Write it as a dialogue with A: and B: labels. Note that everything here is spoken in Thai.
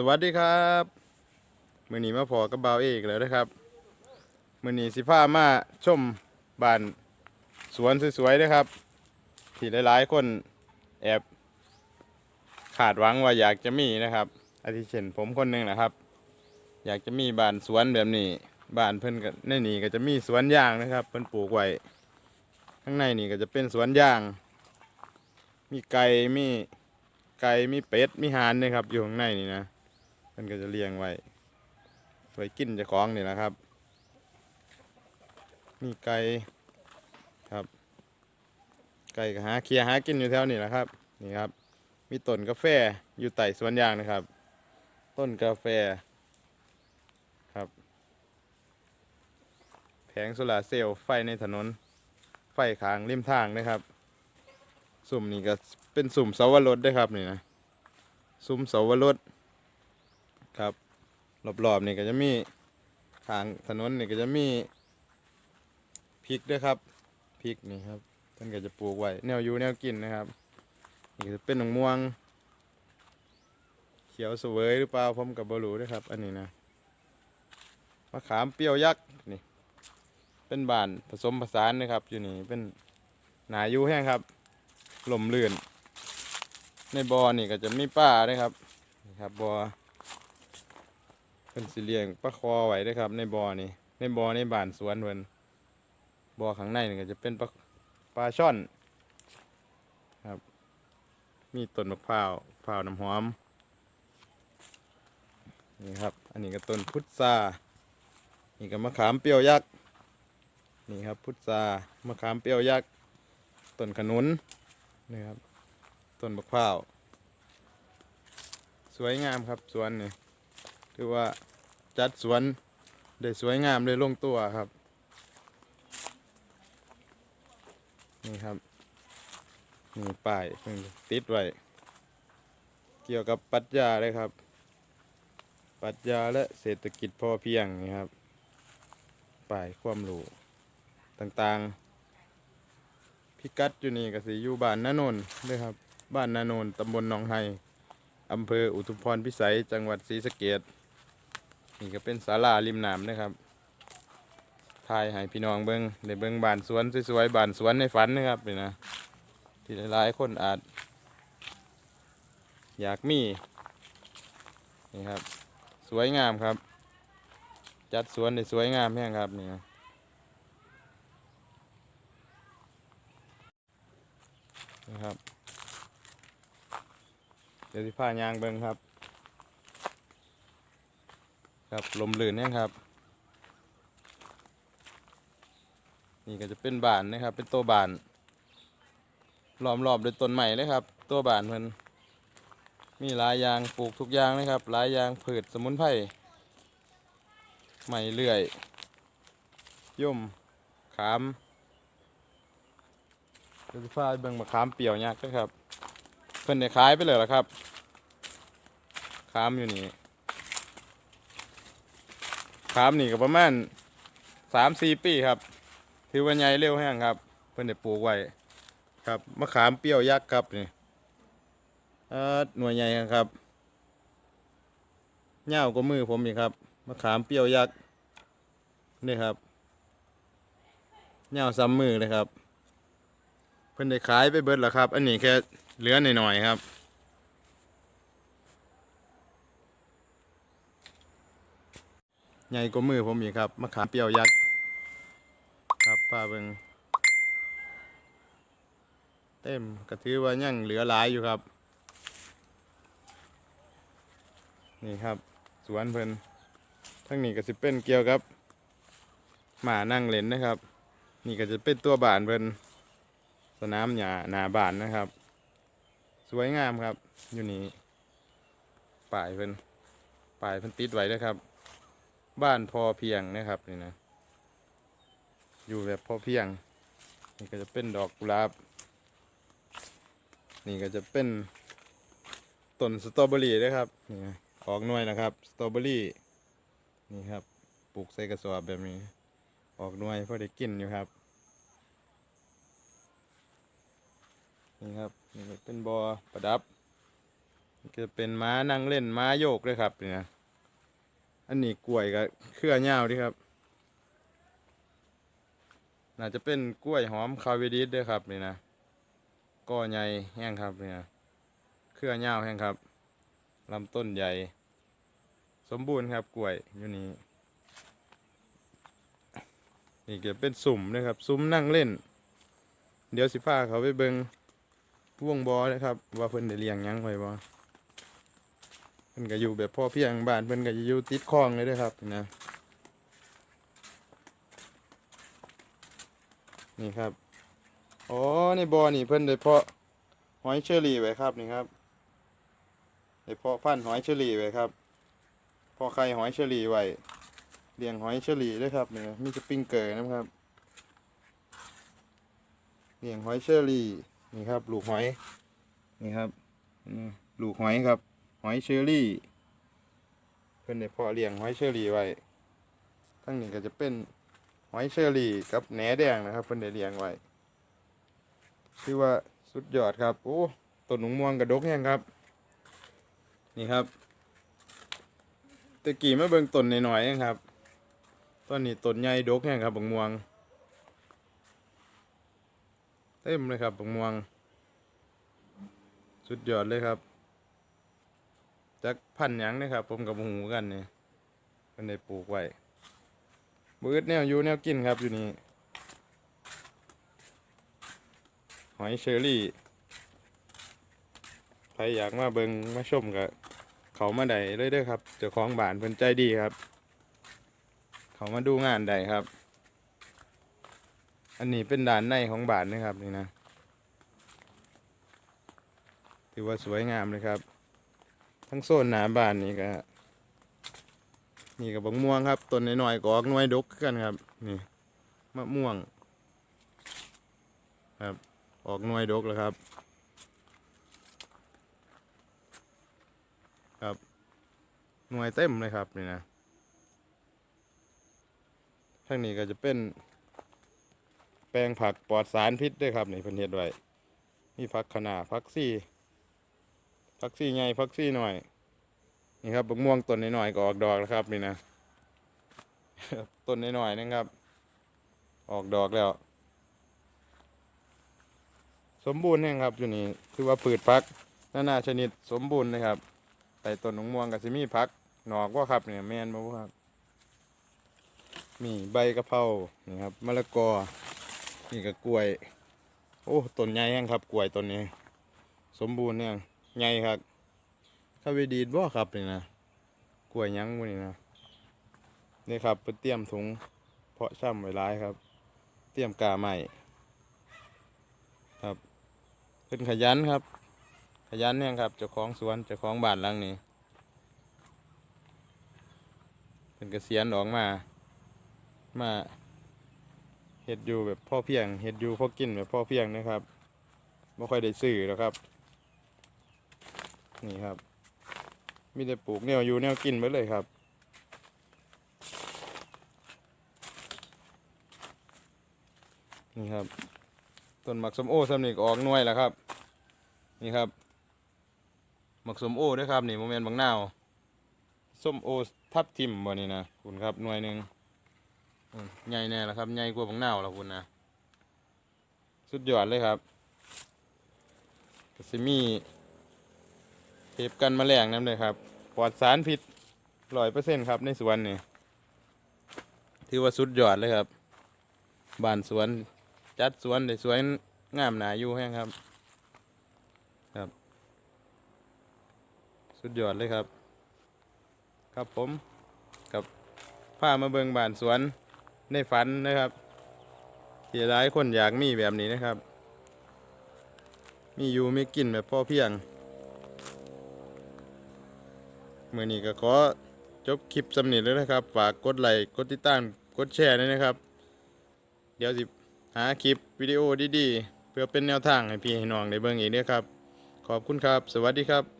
A: สวัสดีครับมื่อนี้มาพอกับบ่าวเอกแล้วนะครับมื่อนี้สิพามาชมบ้านสวนสวยๆนะครับ ที่หลายๆคนแอบขาดหวังว่าอยากจะมีนะครับอาทิเช่นผมคนหนึ่งนะครับ อยากจะมีบ้านสวนแบบนี้บ้านเพิ่นก็ในนี่ก็จะมีสวนยางนะครับ เพิ่นปลูกไว้ข้างในนี่ก็จะเป็นสวนยาง มีไก่มีไก่มีเป็ดมีห่านนะครับอยู่ข้างในนี่นะ มันก็จะเลี้ยงไว้ไว้กินจะคล้องนี่แหละครับ มีไก่ครับ ไก่ก็หาเคลียหากินอยู่แถวนี้แหละครับ นี่ครับ มีต้นกาแฟอยู่ใต้สวนยางนะครับ ต้นกาแฟครับแผงโซลาเซลล์ไฟในถนน ไฟขางริมทางนะครับ สุ่มนี่ก็เป็นสุ่มเสาวรสด้วยครับนี่นะซุ้มเสาวรส ครับรอบๆนี่ก็จะมีทางถนนนี่ก็จะมีพริกด้วยครับพริกนี่ครับท่านก็จะปลูกไว้แนวอยู่แนวกินนะครับนี่จะเป็นหนองม่วง เขียวเสวยหรือเปล่าผมกับบรูด้วยครับ อันนี้นะมะขามเปรี้ยวยักษ์นี่ เป็นบานผสมผสานนะครับ อยู่นี่เป็นหนาอยู่แห้งครับลมลื่นในบ่อนี่ก็จะมีป้าด้วยครับนี่ครับบ่อ ป็นสิเลียงปลาคอไว้ด้วยครับ ในบ่อนี่ในบ่อในบ้านสวนเพิ่นบ่อข้างในนี่ก็จะเป็นปลาปลาช่อน ครับ มีต้นมะพร้าวมะพร้าวน้ำหอมนี่ครับ อันนี้ก็ต้นพุทรานี่ก็มะขามเปรี้ยวยักษ์นี่ครับ พุทรามะขามเปรี้ยวยักษ์ต้นขนุนนี่ครับต้นมะพร้าว สวยงามครับสวนนี่ ถือว่าจัดสวนได้สวยงามได้ลงตัวครับ นี่ครับนี่ป้ายเพิ่งติดไว้เกี่ยวกับปรัชญาเลยครับ ปรัชญาและเศรษฐกิจพอเพียงนี่ครับป้ายความรู้ต่างๆ พิกัดอยู่นี่ก็สิอยู่บ้านนาโนนเลยครับ บ้านนาโนนตำบลหนองไฮอำเภออุทุมพรพิสัย จังหวัดศรีสะเกษ นี่ก็เป็นศาลาริมน้ำนะครับถ่ายให้พี่น้องเบิ้งได้เบิ้งบานสวนสวยๆบานสวนในฝันนะครับนี่นะที่หลายๆคนอาจ อยากมีนี่ครับ สวยงามครับ จัดสวนได้สวยงามแห้งครับนี่นะนะครับเดี๋ยวที่ผ้ายางเบิ้งครับ ครับลมลื่นเนี่ยครับ นี่ก็จะเป็นบานนะครับ เป็นตัวบานล้อมรอบด้วยต้นใหม่เลยครับ ตัวบานมันมีหลายยางปลูกทุกอย่างนะครับหลายยางพืชสมุนไพรใหม่เลื่อยย่มขามเดี๋ยวจะพาไปเบิ่งมะขามเปียวยักนะครับ เพิ่นได้ขายไปเลยเหรอครับ ขามอยู่นี่ ขามนี่ก็ประมาณสามสี่ปีครับ ถือว่าใหญ่เร็วแห้งครับ เพิ่นได้ปลูกไว้ครับมะขามเปรี้ยวยักษ์ครับนี่หน่วยใหญ่ครับเง่าก็มือผมอีกครับมะขามเปรี้ยวยักษ์นี่ครับเง่าซ้ำมือเลยครับ เพิ่นได้ขายไปเบิดแล้วครับ อันนี้แค่เหลือหน่อยๆครับ ใหญ่กว่ามือผมอีกครับมะขามเปรี้ยวยักษ์ครับป้าเบิงเต็มก็ถือว่ายังเหลือหลายอยู่ครับ นี่ครับ สวนเพิ่นทั้งนี้ก็สิเป็นเกี่ยวกับหมานั่งเล่นนะครับ นี่ก็จะเป็นตัวบานเพิ่นสนามหญ้าหนาบานนะครับ สวยงามครับ อยู่นี่ป่ายเพิ่นป่ายเพิ่นติดไว้นะครับ บ้านพอเพียงนะครับนี่นะ อยู่แบบพอเพียง นี่ก็จะเป็นดอกกุหลาบ นี่ก็จะเป็นต้นสตรอเบอรี่นะครับนี่นะออกหน่วยนะครับสตรอเบอรี่นี่ครับปลูกใส่กระสอบแบบนี้ ออกหน่วยพอได้กินอยู่ครับ นี่ครับนี่เป็นบอประดับก็เป็นม้านั่งเล่นม้าโยกด้วยครับนี่ย อันนี้กล้วยกับเครือเหย้าดีครับ น่าจะเป็นกล้วยหอมคาเวดิสด้วยครับนี่นะก้อใหญ่แห้งครับเนี่ยเครือเหย้าแห้งครับลำต้นใหญ่ สมบูรณ์ครับกล้วยอยู่นี่นี่ก็เป็นสุ่มนะครับ ซุ้มนั่งเล่น เดี๋ยวสิพาเขาไปเบิงพ่วงบอนะครับ ว่าเพิ่นได้เลี้ยงยังไว้บ่ พิ่นก็อยู่แบบพ่อเพียงบ้านเพิ่นก็จะอยู่ติดคลองเลยด้วยครับนะนี่ครับอ๋อในบ่อนี่เพิ่นได้เพาะหอยเชอรี่ไว้ครับนี่ครับได้เพาะพันธุ์หอยเชอรี่ไว้ครับพาะไข่หอยเชอรี่ไว้เลี้ยงหอยเชอรี่ด้วยครับนี่นะมีสปริงเกอร์นะครับเลี้ยงหอยเชอรี่นี่ครับ ลูกหอยนี่ครับลูกหอยครับ หอยเชอรี่ เพื่อนได้เพาะเลี้ยงหอยเชอรี่ไว้ทั้งนี้ก็จะเป็นหอยเชอรี่กับแหนแดงนะครับ เพื่อนได้เลี้ยงไว้ชื่อว่าสุดยอดครับโอ้ต้นหนงม่วงกระดกแห้งครับ นี่ครับตะกี้มาเบิ่งต้นหน่อยๆเองครับต้นนี้ต้นใหญ่ดกแห้งครับบักม่วงเต็มเลยครับบักม่วง สุดยอดเลยครับ จักพันหยังนะครับ ผมกับหูกันนี่กันได้ปลูกไว้บืดแนวอยู่แนวกินครับอยู่นี่หอยเชอรี่ใครอยากมาเบิงมาชมกับเขามาได้เลยเด้อครับเจ้าของบ้านเพิ่นใจดีครับ เขามาดูงานได้ครับ อันนี้เป็นด่านในของบ้านนะครับนี่นะถือว่าสวยงามเลยครับ ทั้งโซนหนาบ้านนี่ก็นี่กับบักม่วงครับต้นน้อยๆก็ออกหน่วยดกกันครับ นี่มะม่วง ครับ ออกหน่วยดกแล้วครับ ครับหน่วยเต็มเลยครับนี่นะทั้งนี้ก็จะเป็น แปลงผักปลอดสารพิษด้วยครับนี่เพิ่นเฮ็ดไว้มีผักขนาผักซี่ ผักซี่ใหญ่ผักซี่หน่อย นี่ครับบักม่วงต้นน้อยๆก็ออกดอกแล้วครับนี่นะต้นน้อยๆนะครับ ออกดอกแล้ว สมบูรณ์แห่ครับอยู่นี่คือว่าพืชพักนานาชนิดสมบูรณ์นะครับแต่ต้นหนองม่วงกับซิมีพักหนอกว่าครับเนี่ยแมนบ่ครับมีใบกะเพรานี่ครับมะละกอนี่ก็กล้วย โอ้ต้นใหญ่แห้งครับกล้วยต้นนี้ สมบูรณ์เนี่ย ใหญ่ครับข้าไปดีดบ่ครับนี่นะกล้วยยั้งวกนี่นะนี่ครับเพิ่นเตรียมถุงเพาะช่ำไว้หลายครับ เตรียมกาใหม่ ครับเพิ่นขยันครับ ขยันเนี่ยครับเจ้าของสวนเจ้าของบ้านหลังนี้เพิ่นเกษียณออกมา มาเฮ็ดอยู่แบบพ่อเพียงเฮ็ดอยู่พ่อกินแบบพ่อเพียงนะครับไม่ค่อยได้ซื้อหรอกครับ นี่ครับ มีแต่ปลูกแนวอยู่แนวกินไปเลยครับ นี่ครับ ต้นหมักสมโอสำนีกออกหน่วยแล้วครับ นี่ครับ หมักสมโอด้วยครับ นี่โมเมนต์บางนาวส้มโอทับทิมบ่นี่นะคุณครับหน่วยหนึ่งใหญ่แน่แล้วครับ ใหญ่กว่าบางนาวแล้วคุณนะสุดยอดเลยครับก็สิมี เทปกันมแมลงนั่นเลยครับปลอดสารพิษร้อยเปอร์เซ็นต์ครับในสวนนี่ถือว่าสุดยอดเลยครับบ้านสวนจัดสวนได้สวยงามหนาอยู่แห้งครับครับ สุดยอดเลยครับ ครับผมกับพามาเบิงบ้านสวนในฝันนะครับที่หลายคนอยากมีแบบนี้นะครับ มีอยู่มีกินแบบพ่อเพียง มื่อนี้ก็ขอจบคลิปสำนิทเลยนะครับ ฝากกดไลค์กดติดตามกดแชร์ด้วยนะครับ เดี๋ยวสิหาคลิปวิดีโอดีๆ เพื่อเป็นแนวทางให้พี่ให้น้องได้เบิ่งอีกเด้อครับ ขอบคุณครับ สวัสดีครับ